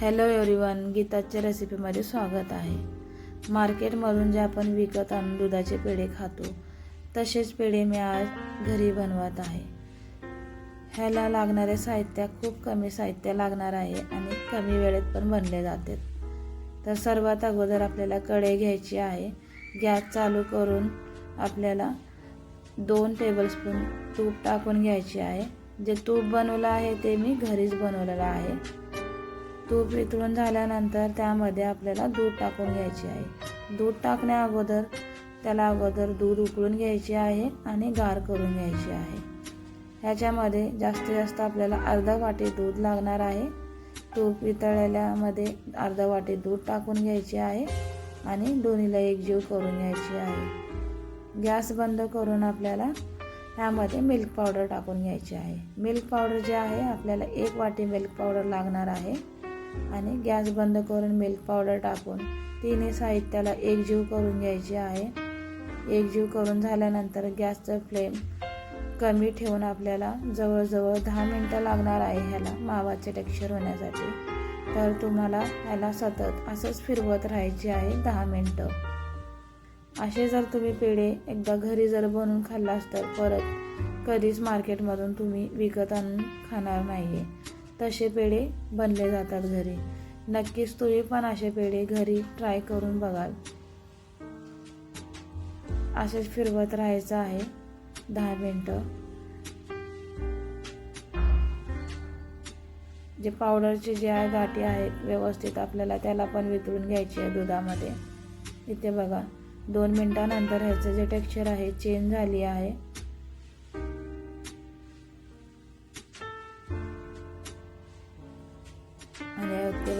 Hello everyone गीताच्या रेसिपीमध्ये स्वागत आहे. मार्केटमधून जे आपण विकत आणून दुधाचे पेढे खातो तसेच पेढे मी आज घरी बनवत आहे. ह्याला लागणारे साहित्य खूप कमी साहित्य लागणार आहे आणि कमी वेळेत पण बनले जाते. तर सर्वात अगोदर आपल्याला कढई घ्यायची आहे. गॅस चालू करून आपल्याला दोन टेबलस्पून तूप टाकून घ्यायचे आहे. जे तूप बनवलं आहे ते मी घरीच बनवलेलं आहे. तूप वितळून झाल्यानंतर त्यामध्ये आपल्याला दूध टाकून घ्यायचे आहे. दूध टाकण्या अगोदर त्याला अगोदर दूध उकळून घ्यायचे आहे आणि गार करून घ्यायचे आहे. ह्याच्यामध्ये जास्तीत जास्त आपल्याला अर्धा वाटी दूध लागणार आहे. तूप वितळलेल्यामध्ये अर्धा वाटी दूध टाकून घ्यायचे आहे आणि दोन्हीला एकजीव करून घ्यायची आहे. गॅस बंद करून आपल्याला ह्यामध्ये मिल्क पावडर टाकून घ्यायची आहे. मिल्क पावडर जे आहे आपल्याला एक वाटी मिल्क पावडर लागणार आहे. आणि गॅस बंद करून मिल्क पावडर टाकून तिन्ही साहित्याला एकजीव करून घ्यायचे आहे. एकजीव करून झाल्यानंतर गॅसचं फ्लेम कमी ठेवून आपल्याला जवळजवळ दहा मिनटं लागणार आहे ह्याला मावाचे टेक्स्चर होण्यासाठी. तर तुम्हाला ह्याला सतत असंच फिरवत राहायचे आहे दहा मिनटं. असे जर तुम्ही पेढे एकदा घरी जर बनवून खाल्लास तर परत कधीच मार्केटमधून तुम्ही विकत आणून खाणार नाही आहे तसे पेढे बनले जातात घरी. नक्कीच तुम्ही पण असे पेढे घरी ट्राय करून बघाल. असेच फिरवत राहायचं आहे. दहा मिनटं. जे पावडरचे जे आहे गाठी आहेत व्यवस्थित आपल्याला त्याला पण वितळून घ्यायची आहे दुधामध्ये. इथे बघा दोन मिनटानंतर ह्याचं जे टेक्स्चर आहे चेंज झाली आहे.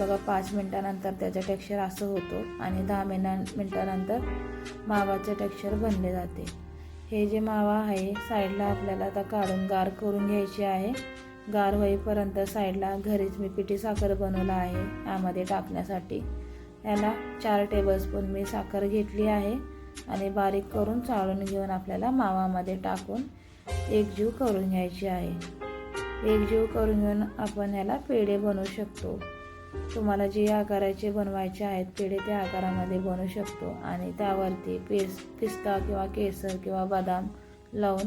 बघा पाच मिनटानंतर त्याचं टेक्स्चर असं होतो आणि दहा मिना मिनटानंतर मावाचं टेक्स्चर बनले जाते. हे जे मावा आहे साईडला आपल्याला आता काढून गार करून घ्यायची आहे. गार होईपर्यंत साईडला घरीच मी पिठी साखर बनवला आहे यामध्ये टाकण्यासाठी. याला चार टेबलस्पून मी साखर घेतली आहे आणि बारीक करून चाळून घेऊन आपल्याला मावामध्ये टाकून एकजीव करून घ्यायची आहे. एकजीव करून घेऊन आपण ह्याला पेढे बनवू शकतो. तुम्हाला जे आकाराचे बनवायचे आहेत पेढे त्या आकारामध्ये बनवू शकतो. आणि त्यावरती पेस पिस्ता किंवा केसर किंवा बदाम लावून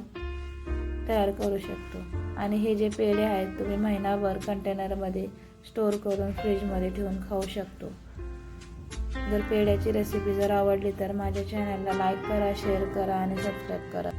तयार करू शकतो. आणि हे जे पेढे आहेत तुम्ही महिनाभर कंटेनरमध्ये स्टोअर करून फ्रीजमध्ये ठेवून खाऊ शकतो. जर पेढ्याची रेसिपी जर आवडली तर माझ्या चॅनलला लाईक करा शेअर करा आणि सबस्क्राईब करा.